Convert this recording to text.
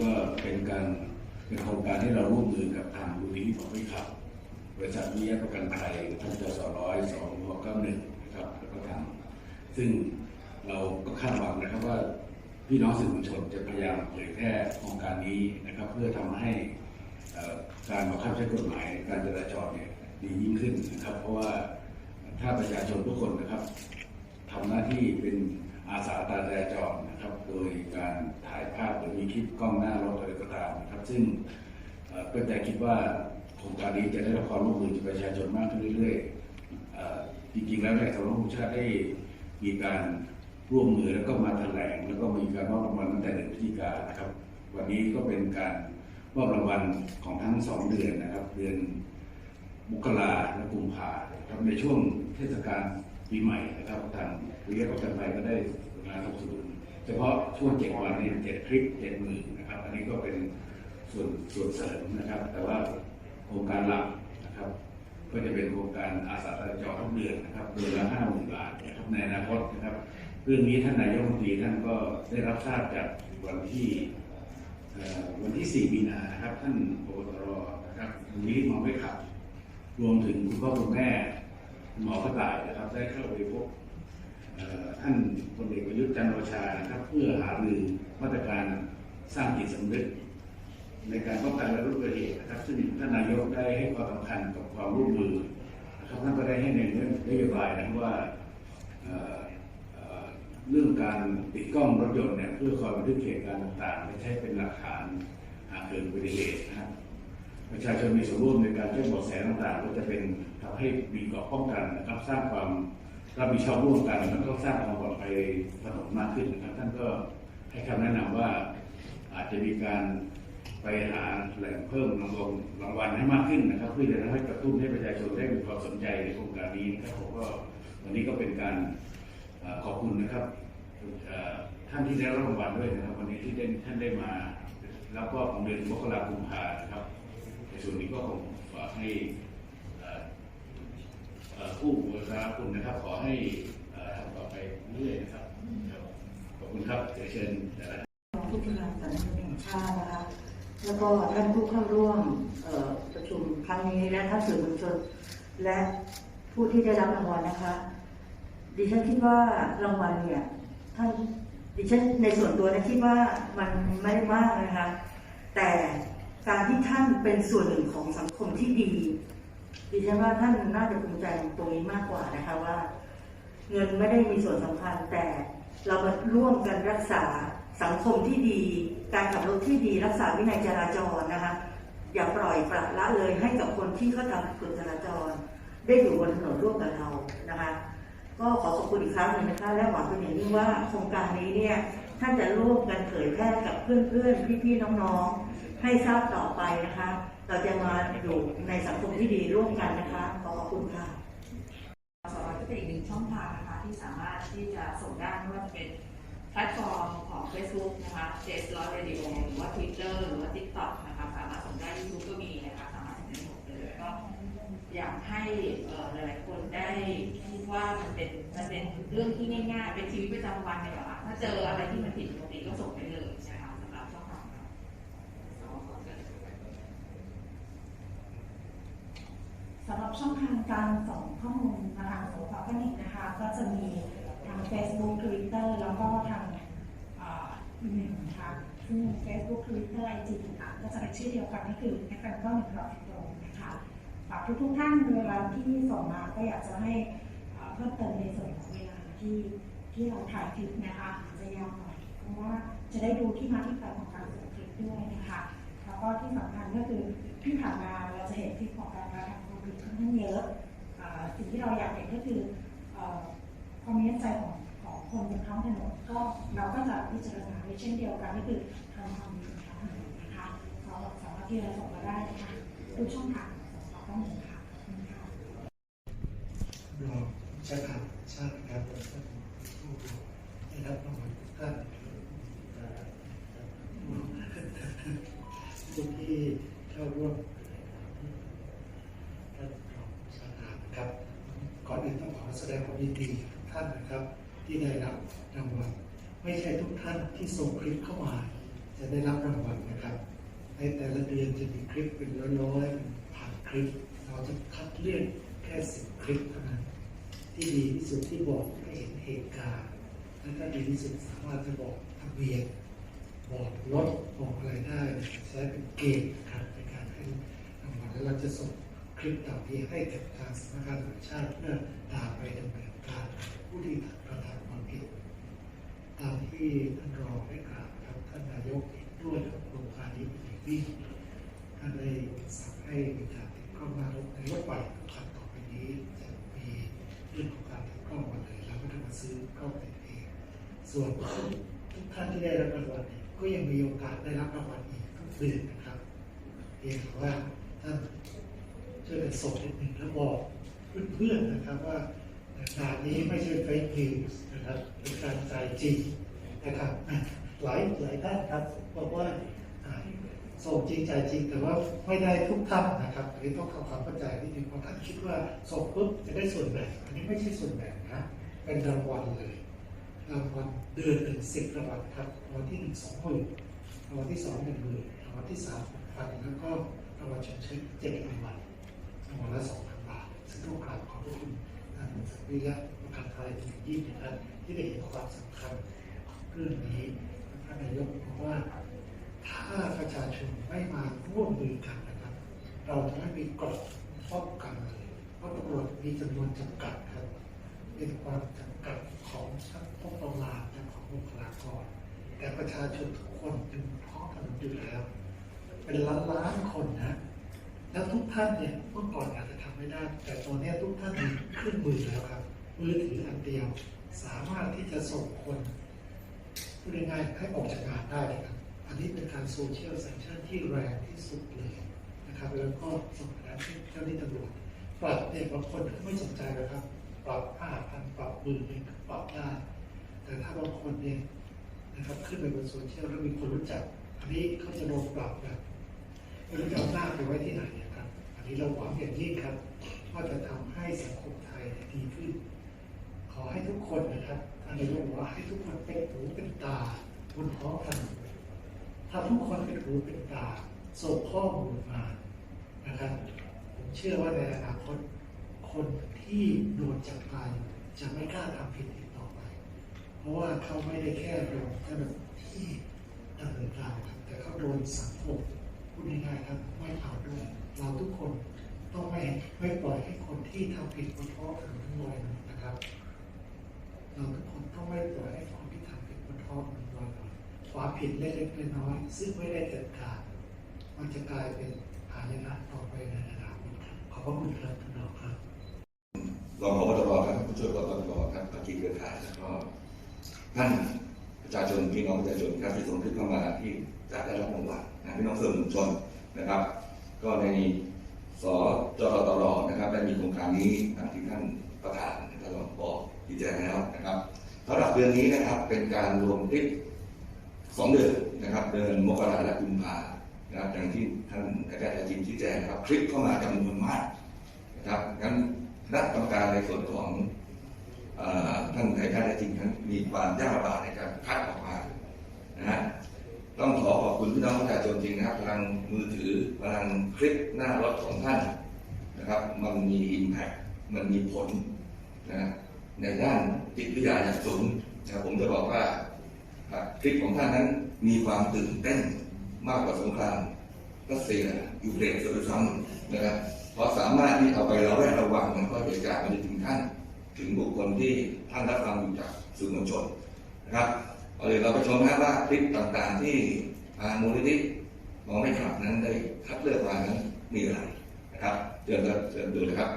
ก็เป็นการเป็นโครงการที่เราร่วมมือกับทางมูลนิธิของวิขับบริษัทวิทยาประกันภัยท่านจสร้อยสองหกเก้าหนึ่งนะครับแล้วก็ทำซึ่งเราก็คาดหวังนะครับว่าพี่น้องสื่อมวลชนจะพยายามเผยแพร่โครงการนี้นะครับ เพื่อทำให้การบังคับใช้กฎหมายการจราจรเนี่ยดียิ่งขึ้นนะครับ เพราะว่าถ้าประชาชนทุกคนนะครับทำหน้าที่เป็น อาสาตาจราจรนะครับ โดยการถ่ายภาพหรือมีคลิปกล้องหน้ารถอะไรก็ตามนะครับ ซึ่งเอ่อก็จะคิดว่าโครงการนี้จะได้รับความร่วมมือจากประชาชนมากขึ้นเรื่อยๆจริงๆแล้วเนี่ยสำนักงานชาติได้มีการร่วมมือแล้วก็มาแถลงแล้วก็มีการมอบรางวัลตั้งแต่เดือนพฤศจิกายนนะครับ วันนี้ก็เป็นการมอบรางวัลของทั้งสองเดือนนะครับ เดือนมกราและกุมภาครับในช่วงเทศกาล ปีใหม่นะครับทางวิทยาประกันภัยก็ได้มาสนับสนุนเฉพาะช่วงเจ็ดวันนี้เจ็ดคลิปเจ็ดหมื่นนะครับ อันนี้ก็เป็นส่วนส่วนเสริมนะครับ แต่ว่าโครงการหลักนะครับ ก็จะเป็นโครงการอาสาจราจรทุกเดือนนะครับเดือนละห้าหมื่นบาทนะครับในอนาคตนะครับ เรื่องนี้ท่านนายกรัฐมนตรีท่านก็ได้รับทราบจากวันที่วันที่ 4 มีนานะครับ ท่านพบตรนะครับวันนี้มองไม่ขับ รวมถึงคุณพ่อคุณแม่ หมอกระต่ายนะครับ ได้เข้าไปพบท่านพลเอกประยุทธ์จันทร์โอชานะครับเพื่อหารือมาตรการสร้างจิตสำนึกในการป้องกันและลดอุบัติเหตุนะครับ ซึ่งท่านนายกได้ให้ความสำคัญกับความร่วมมือนะครับท่านก็ได้ให้ในเรื่องนโยบายนะว่าเอ่อเอ่อเรื่องการติดกล้องรถยนต์เนี่ยเพื่อคอยบันทึกเหตุการณ์ต่างๆและใช้เป็นหลักฐานหากเกิดอุบัติเหตุนะครับ ประชาชนมีส่วนร่วมในการแจ้งเบาะแสต่างๆก็จะเป็นทำให้มีเกราะป้องกันนะครับ สร้างความรับผิดชอบร่วมกันแล้วก็สร้างความปลอดภัยถนนมากขึ้นนะครับท่านก็ให้คำแนะนำว่าอาจจะมีการไปหาแหล่งเพิ่มรางวัลรางวัลให้มากขึ้นนะครับ เพื่อจะทำให้กระตุ้นให้ประชาชนได้มีความสนใจในโครงการนี้นะครับผมก็วันนี้ก็เป็นการขอบคุณนะครับท่านที่ได้รับรางวัลด้วยนะครับ วันนี้ที่ได้ท่านได้มา แล้วก็ของเดือนมกราคมกุมภานะครับ ส่วนนี้ก็คงฝากให้ผู้บูชาคุณนะครับ ขอให้ทำต่อไปเรื่อยๆนะครับขอบคุณครับเดี๋ยวเชิญผู้ที่งานสำนักงานแห่งชาตินะคะ แล้วก็ท่านผู้เข้าร่วมประชุมครั้งนี้และท่านสื่อมวลชนและผู้ที่ได้รับรางวัลนะคะ ดิฉันคิดว่ารางวัลเนี่ยท่านดิฉันในส่วนตัวนะคิดว่ามันไม่มากนะคะ แต่ การที่ท่านเป็นส่วนหนึ่งของสังคมที่ดีดิฉันว่าท่านน่าจะภูมิใจตรงนี้มากกว่านะคะว่า เงินไม่ได้มีส่วนสำคัญแต่เรามาร่วมกันรักษาสังคมที่ดี การขับรถที่ดีรักษาวินัยจราจรนะคะ อย่าปล่อยปละละเลยให้กับคนที่เขาทำกฎจราจร ได้อยู่บนถนนร่วมกับเรานะคะ ก็ขอขอบคุณอีกครั้งหนึ่งนะคะและหวังเป็นอย่างยิ่งว่าโครงการนี้เนี่ยท่านจะร่วมกันเผยแพร่กับเพื่อนๆพี่ๆน้องๆ ให้ทราบต่อไปนะคะ เราจะมาอยู่ในสังคมที่ดีร่วมกันนะคะ ขอขอบคุณค่ะสำหรับก็เป็นอีกหนึ่งช่องทางนะคะที่สามารถที่จะส่งได้ไม่ว่าจะเป็นแพลตฟอร์มของ Facebook นะคะ j s 1 0 Radio หรือว่า Twitter หรือว่า TikTok นะคะสามารถส่งได้ YouTube ก็มีนะคะสามารถส่งได้หมดเลยก็อยากให้หลายๆคนได้คิดว่ามันเป็นมันเป็นเรื่องที่ง่ายๆ เป็นชีวิตประจำวันเนี่ยหละค่ะถ้าเจออะไรที่มันผิดปกติก็ส่งไปเลยนะคะสำหรับช่องทางเรา สำหรับช่องทางการส่งข้อมูลนะคะสำหรับแพนิกนะคะ ก็จะมีทาง Facebook Twitter แล้วก็ทางอีเมลนะคะซึ่ง Facebook Twitter IG ต่างๆก็จะเป็นชื่อเดียวกันก็คือแอคแอนก็หนึ่งร้อยตรงนะคะฝากทุกๆท่านเวลาที่ส่งมาก็อยากจะให้เพิ่มเติมในส่วนของเวลาที่ที่เราถ่ายคลิปนะคะอาจจะยาวหน่อยเพราะว่าจะได้ดูที่มาที่ไปของการส่งคลิปด้วยนะคะแล้วก็ที่สำคัญก็คือที่ผ่านมาเราจะเห็นคลิปของการ กระทำความผิดค่อนข้างเยอะสิ่งที่เราอยากเห็นก็คือความมีน้ำใจของของคนบนท้องถนนก็เราก็จะพิจารณาในเช่นเดียวกันก็คือทำความมีนท้องถนนนะคะเราสามารถที่จะส่งมาได้นะคะทุกช่องทางของเราต้องมีค่ะใช่ครับงชาติชาตินะครับท่านผู้ได้รับรางวัลทุกท่านเอ่อผู้ที่เข้าร่วมท่านรองชาตินะครับ ก่อนอื่นต้องขอแสดงความยินดีกับท่านนะครับ ที่ ไม่ใช่ทุกท่านที่ส่งคลิปเข้ามา จะได้รับรางวัลนะครับ ในแต่ละเดือนจะมีคลิปเป็นร้อยๆเป็นคลิป เราจะคัดเลือกแค่สิบคลิปเท่านั้น ที่ดีที่สุดที่บอกให้เห็นเหตุการณ์และถ้าดีที่สุดสามารถจะบอกทะเบียนบอกรถบอกอะไรได้ใช้เป็นเกณฑ์ครับในการให้รางวัลแล้วเราจะส่งคลิปเหล่านี้ให้กับทางสำนักงานตำรวจชาติเพื่อตามไปดำเนินการผู้ที่กระทำความผิด ตามที่ท่านรองได้กล่าวครับท่านนายกด้วยกับโครงการนี้เป็นอย่างยิ่งท่านได้สั่งให้มีการติดกล้องหน้ารถในรถไฟทุกคันต่อไปนี้จะมีเรื่องของการติดกล้องมาเลยแล้วก็ต้องมาซื้อกล้องติดเองส่วนทุกท่านที่ได้รับรางวัลก็ยังมีโอกาสได้รับรางวัลอีกทุกเดือนนะครับเพียงแต่ว่าท่านช่วยกันส่งนิดหนึ่งแล้วบอกเพื่อนๆนะครับว่า งานนี้ไม่ใช่เฟซนิวส์นะครับเป็นการใจจริงนะครับหลายหลายท่านครับบอกว่าส่งจริงใจจริงแต่ว่าไม่ได้ทุกท่านนะครับอันนี้ต้องทำความเข้าใจนิดนึงเพราะท่านคิดว่าส่งปุ๊บจะได้ส่วนแบ่งอันนี้ไม่ใช่ส่วนแบ่งนะเป็นรางวัลเลยรางวัลเดือนหนึ่งสิบรางวัลครับรางวัลที่หนึ่งสองหมื่นรางวัลที่สองหนึ่งหมื่นรางวัลที่สามพันแล้วก็รางวัลชมเชยเจ็ดรางวัลรางวัลละสองพันบาทซึ่งต้องกราบขอบพระคุณท่าน วิริยะประกันภัยเป็นอย่างยิ่งนะครับที่ได้เห็นความสำคัญเรื่องนี้ท่านนายกบอกว่าถ้าประชาชนไม่มาร่วมมือกันนะครับ เราจะไม่มีกรอบป้องกันเลยเพราะตำรวจมีจำนวนจำกัดครับเป็นความจำกัดของทั้งพวกประมาและของบุคลากรแต่ประชาชนทุกคนเป็นท้องถนนอยู่แล้ว เป็นล้านล้านๆคนนะ แล้วทุกท่านเนี่ยเมื่อก่อนอาจจะทำไม่ได้ แต่ตอนนี้ทุกท่านมีเครื่องมือแล้วครับมือถืออันเดียว สามารถที่จะส่งคนพูดง่ายๆให้ออกจากงานได้เลยครับ อันนี้เป็นการโซเชียลแซงชั่นที่แรงที่สุดเลยนะครับ แล้วก็ส่งไปแล้วที่เจ้าหน้าที่ตำรวจปรับเนี่ยบางคนไม่สนใจนะครับ ปรับห้าพันปรับหมื่นหนึ่งปรับได้แต่ถ้าบางคนเนี่ยนะครับขึ้นไปบนโซเชียลแล้วมีคนรู้จัก อันนี้เขาจะโดนปรับแบบไม่รู้จะเอาหน้าไปไว้ที่ไหน นี้เราหวังอย่างยิ่งครับว่าจะทำให้สังคมไทยดีขึ้น ขอให้ทุกคนนะครับท่านนายกว่าให้ทุกคนเป็นหูเป็นตาบนท้องถนนถ้าทุกคนเป็นหูเป็นตาส่งข้อมูลมานะครับผมเชื่อว่าในอนาคตคนที่โดนจับตายจะไม่กล้าทำผิดอีกต่อไป เพราะว่าเขาไม่ได้แค่โดนเจ้าหน้าที่ดำเนินการแต่เขาโดนสังคม พูดง่ายๆครับไม่เอาด้วยเราทุกคนต้องไม่ไม่ปล่อยให้คนที่ทำผิดบนท้องถนนลอยนวลนะครับ เราทุกคนต้องไม่ปล่อยให้คนที่ทำผิดบนท้องถนนลอยนวลความผิดเล็กๆน้อยๆซึ่งไม่ได้เกิดการมันจะกลายเป็นหายนะต่อไปในอนาคตครับขอบพระคุณครับท่านรองครับรองผบตรครับผู้ช่วยผบตรครับตะกี้เครือข่ายแล้วก็ท่าน ประชาชนพี่น้องประชาชนครับที่ส่งคลิปเข้ามาที่จะได้รับรางวัลนะพี่น้องสื่อมวลชนนะครับ ก็ในสจตตรนะครับได้มีโครงการนี้ตามที่ท่านประธานท่านรองบอกชี้แจงแล้วนะครับสำหรับเดือนนี้นะครับเป็นการรวมคลิปสองเดือนนะครับเดือนมกราและกุมภานะครับอย่างที่ท่านอาจารย์จิมชี้แจงนะครับคลิปเข้ามาจำนวนมากนะครับงั้นคณะกรรมการในส่วนของ ท่านนายแพทย์จริงนั้นมีความยากลำบากในการคัดออกมานะฮะต้องขอขอบคุณพี่น้องประชาชนจริงนะครับพลังมือถือพลังคลิปหน้ารถของท่านนะครับ มันมีอิมแพคมันมีผลนะในด้านจิตวิทยาอย่างสูงนะครับผมจะบอกว่าคลิปของท่านนั้นมีความตื่นเต้นมากกว่าสงครามรัสเซียยูเครนซะด้วยซ้ำนะครับเพราะสามารถที่เอาไประแวดระวังมันก็เหตุการณ์มันจะถึงท่าน ถึงบุคคลที่ท่านรับฟังอยู่จากสื่อมวลชนนะครับเอาเลยเราไปชมนะครับว่าคลิปต่างๆที่ทางมูลนิธิมองไม่ขับนั้นได้คัดเลือกมานั้นมีอะไรนะครับเชิญครับเชิญดูเลยครับ